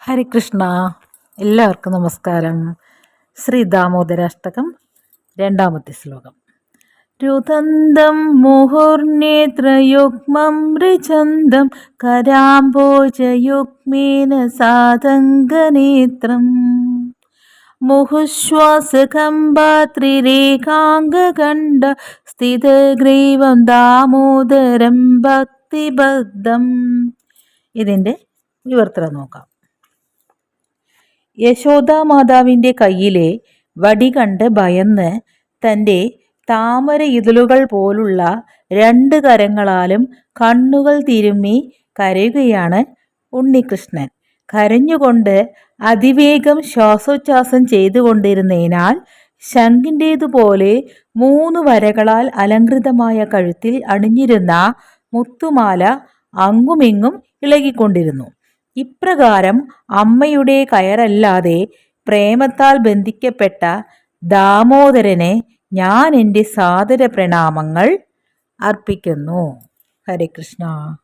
ഹരികൃഷ്ണ എല്ലാവർക്കും നമസ്കാരം. ശ്രീ ദാമോദരാഷ്ടകം രണ്ടാമത്തെ ശ്ലോകം. രുദന്തം മുഹുർനേത്രയുഗ്മം ഋചന്തം കരാംബോജയുഗ്മേന സാതംഗനേത്രം മുഹുശ്വാസകമ്പാത്രിരേഖാംഗകണ്ഠ സ്ഥിതഗ്രീവം ദാമോദരം ഭക്തിബദ്ധം. ഇതിന്റെ വിവർത്തനം നോക്കാം. യശോദാമാതാവിന്റെ കയ്യിലെ വടി കണ്ട് ഭയന്ന് തന്റെ താമര ഇതളുകൾ പോലുള്ള രണ്ട് കരങ്ങളാലും കണ്ണുകൾ തിരുമ്മി കരയുകയാണ് ഉണ്ണികൃഷ്ണൻ. കരഞ്ഞുകൊണ്ട് അതിവേഗം ശ്വാസോച്ഛാസം ചെയ്തുകൊണ്ടിരുന്നതിനാൽ ശംഖിന്റേതുപോലെ മൂന്ന് വരകളാൽ അലങ്കൃതമായ കഴുത്തിൽ അണിഞ്ഞിരുന്ന മുത്തുമാല അങ്ങുമിങ്ങും ഇളകിക്കൊണ്ടിരുന്നു. ഇപ്രകാരം അമ്മയുടെ കയറല്ലാതെ പ്രേമത്താൽ ബന്ധിക്കപ്പെട്ട ദാമോദരനെ ഞാൻ എന്റെ സാദര പ്രണാമങ്ങൾ അർപ്പിക്കുന്നു. ഹരേ കൃഷ്ണ.